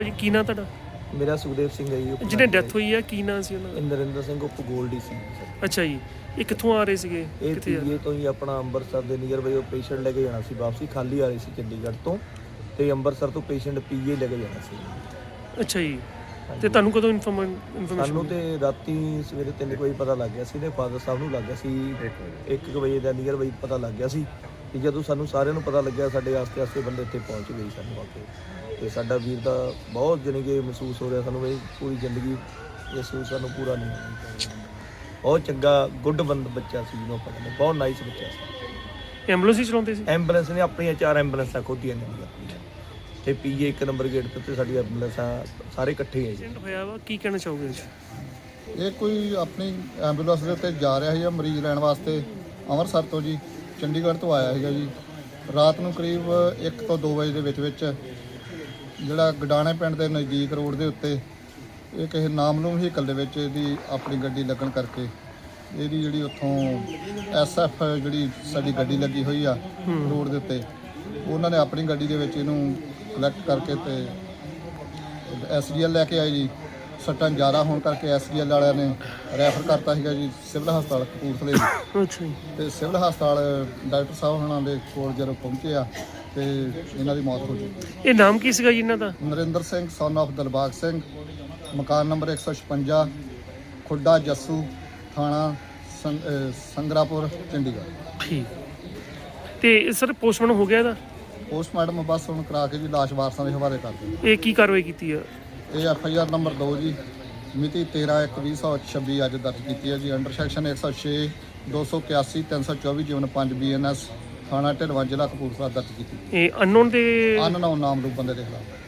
ਜੀ ਕੀ ਨਾਂ ਤੁਹਾਡਾ? ਮੇਰਾ ਸੁਖਦੇਵ ਸਿੰਘ ਹੈ ਜੀ ਜਿਹਨੇ ਡੈਥ ਹੋਈ ਆ ਕੀ ਨਾਂ ਸੀ ਉਹਨਾਂ ਦਾ? ਨਰਿੰਦਰ ਸਿੰਘ ਉਪ ਗੋਲਡੀ ਸੀ। ਸਰ ਅੱਛਾ ਜੀ ਇਹ ਕਿੱਥੋਂ ਆ ਰਹੇ ਸੀਗੇ? ਇਹ ਕਿੱਥੇ ਆ? ਪੀਏ ਤੋਂ ਹੀ ਆਪਣਾ ਅੰਮ੍ਰਿਤਸਰ ਦੇ ਨੀਅਰ ਬਾਈ ਉਹ ਪੇਸ਼ੈਂਟ ਲੈ ਕੇ ਜਾਣਾ ਸੀ ਵਾਪਸੀ ਖਾਲੀ ਆ ਰਹੀ ਸੀ ਚੰਡੀਗੜ੍ਹ ਤੋਂ। ਤੇ ਅੰਮ੍ਰਿਤਸਰ ਤੋਂ ਪੇਸ਼ੈਂਟ ਪੀਏ ਲੈ ਕੇ ਜਾਣਾ ਸੀ। ਅੱਛਾ ਜੀ ਤੇ ਤੁਹਾਨੂੰ ਕਦੋਂ ਇਨਫੋਰਮੇਸ਼ਨ ਸਾਨੂੰ ਤੇ ਰਾਤੀ ਸਵੇਰੇ 3 ਵਜੇ ਪਤਾ ਲੱਗ ਗਿਆ ਸੀ ਨੇ ਫਾਦਰ ਸਾਹਿਬ ਨੂੰ ਲੱਗ ਗਿਆ ਸੀ 1 ਵਜੇ। ਦਾ ਨੀਅਰ ਬਾਈ ਪਤਾ ਲੱਗ ਗਿਆ ਸੀ। ਕਿ ਜਦੋਂ ਸਾਨੂੰ ਸਾਰਿਆਂ ਨੂੰ ਪਤਾ ਲੱਗਿਆ ਸਾਡੇ ਆਸਤੇ ਆਸਤੇ ਬੰਦੇ ਇੱਥੇ ਪਹੁੰਚ ਗਏ ਸਾਨੂੰ ਕੇ ਤੇ ਸਾਡਾ ਵੀਰ ਦਾ ਬਹੁਤ ਜਾਣੀ ਕਿ ਮਹਿਸੂਸ ਹੋ ਰਿਹਾ ਸਾਨੂੰ ਵੀ ਪੂਰੀ ਜ਼ਿੰਦਗੀ ਇਹ ਮਹਿਸੂਸ ਸਾਨੂੰ ਪੂਰਾ ਨਹੀਂ ਹੋਣਾ ਬਹੁਤ ਚੰਗਾ ਗੁੱਡ ਬੰਦ ਬੱਚਾ ਸੀ ਜਿਹਨੂੰ ਆਪਾਂ ਕਹਿੰਦੇ ਬਹੁਤ ਨਾਈਸ ਬੱਚਾ ਸੀ। ਐਂਬੂਲੈਂਸ ਹੀ ਚਲਾਉਂਦੇ ਸੀ? ਐਂਬੂਲੈਂਸ ਨੇ ਆਪਣੀਆਂ ਚਾਰ ਐਂਬੂਲੈਂਸਾਂ ਖੋਦੀਆਂ ਨੇ ਜੀ ਆਪਣੀਆਂ। ਤੇ ਪੀਏ ਇੱਕ ਨੰਬਰ ਗੇਟ ਤੇ ਉੱਤੇ ਸਾਡੀ ਐਂਬੂਲੈਂਸਾਂ ਸਾਰੇ ਇਕੱਠੇ ਹੈ ਜੀ। ਹੋਇਆ ਵਾ ਕੀ ਕਹਿਣਾ ਚਾਹੋਗੇ ਜੀ ਇਹ ਕੋਈ ਆਪਣੀ ਐਂਬੂਲੈਂਸ ਦੇ ਉੱਤੇ ਜਾ ਰਿਹਾ ਸੀ ਮਰੀਜ਼ ਲੈਣ ਵਾਸਤੇ ਅੰਮ੍ਰਿਤਸਰ ਤੋਂ ਜੀ। ਚੰਡੀਗੜ੍ਹ ਤੋਂ ਆਇਆ ਸੀਗਾ ਜੀ। ਰਾਤ ਨੂੰ ਕਰੀਬ 1 ਤੋਂ 2 ਵਜੇ ਦੇ ਵਿੱਚ ਵਿੱਚ ਜਿਹੜਾ ਗਡਾਣੇ ਪਿੰਡ ਦੇ ਨਜ਼ਦੀਕ ਰੋਡ ਦੇ ਉੱਤੇ ਇਹ ਕਿਸੇ ਨਾਮਲੂਮ ਵਹੀਕਲ ਦੇ ਵਿੱਚ ਇਹਦੀ ਆਪਣੀ ਗੱਡੀ ਲੱਗਣ ਕਰਕੇ ਇਹਦੀ ਜਿਹੜੀ ਉੱਥੋਂ ਐਸਐਫ ਜਿਹੜੀ ਸਾਡੀ ਗੱਡੀ ਲੱਗੀ ਹੋਈ ਆ ਰੋਡ ਦੇ ਉੱਤੇ, ਉਹਨਾਂ ਨੇ ਆਪਣੀ ਗੱਡੀ ਦੇ ਵਿੱਚ ਇਹਨੂੰ ਕਲੈਕਟ ਕਰਕੇ ਤੇ ਐਸਡੀਐਲ ਲੈ ਕੇ ਆਏ ਜੀ। ਸੱਟਾਂ ਜ਼ਿਆਦਾ ਹੋਣ ਕਰਕੇ ਐਸਡੀਐਲ ਵਾਲਿਆਂ ਨੇ ਰੈਫਰ ਕਰਤਾ ਸੀਗਾ ਜੀ ਸਿਵਲ ਹਸਪਤਾਲ ਕਪੂਰਥਲੇ ਅੱਛਾ ਜੀ। ਤੇ ਸਿਵਲ ਹਸਪਤਾਲ ਡਾਕਟਰ ਸਾਹਿਬ ਹਣਾ ਦੇ ਕੋਲ ਜਦੋਂ ਪਹੁੰਚੇ ਆ ਤੇ ਇਹਨਾਂ ਦੀ ਮੌਤ ਹੋ ਗਈ। ਇਹ ਨਾਮ ਕੀ ਸੀਗਾ ਜੀ ਇਹਨਾਂ ਦਾ? Narinder Singh son of Dilbag Singh. ਮਕਾਨ ਨੰਬਰ 156 ਖੁੱਡਾ ਜੱਸੂ ਥਾਣਾ ਸੰਗਰਾਪੁਰ ਚੰਡੀਗੜ੍ਹ। ਠੀਕ। ਤੇ ਸਰ ਪੋਸਟਮਾਰਟਮ ਹੋ ਗਿਆ ਇਹਦਾ? ਪੋਸਟਮਾਰਟਮ ਬਸ ਹੁਣ ਕਰਾ ਕੇ ਜੀ ਲਾਸ਼ ਵਾਰਸਾਂ ਦੇ ਹਵਾਲੇ ਕਰ ਦਿੱਤੀ। ਇਹ ਕੀ ਕਾਰਵਾਈ ਕੀਤੀ ਆ? ਇਹ ਐਫ ਆਈ ਆਰ ਨੰਬਰ 2 ਜੀ। ਮਿਤੀ 13/1/2026 ਅੱਜ ਦਰਜ ਕੀਤੀ ਹੈ ਜੀ। ਅੰਡਰ ਸੈਕਸ਼ਨ 106 281 324 ਜੀਵਨ 5 ਬੀਐਨਐਸ ਥਾਣਾ ਢਿਲਵਾਂ ਜ਼ਿਲ੍ਹਾ ਕਪੂਰਥਲਾ ਦਰਜ ਕੀਤੀ। ਇਹ ਅਨਨੋਨ ਦੇ ਅਨਨਾਉਨ ਨਾਮ ਰੂਪ ਬੰਦੇ ਦੇ ਖਿਲਾਫ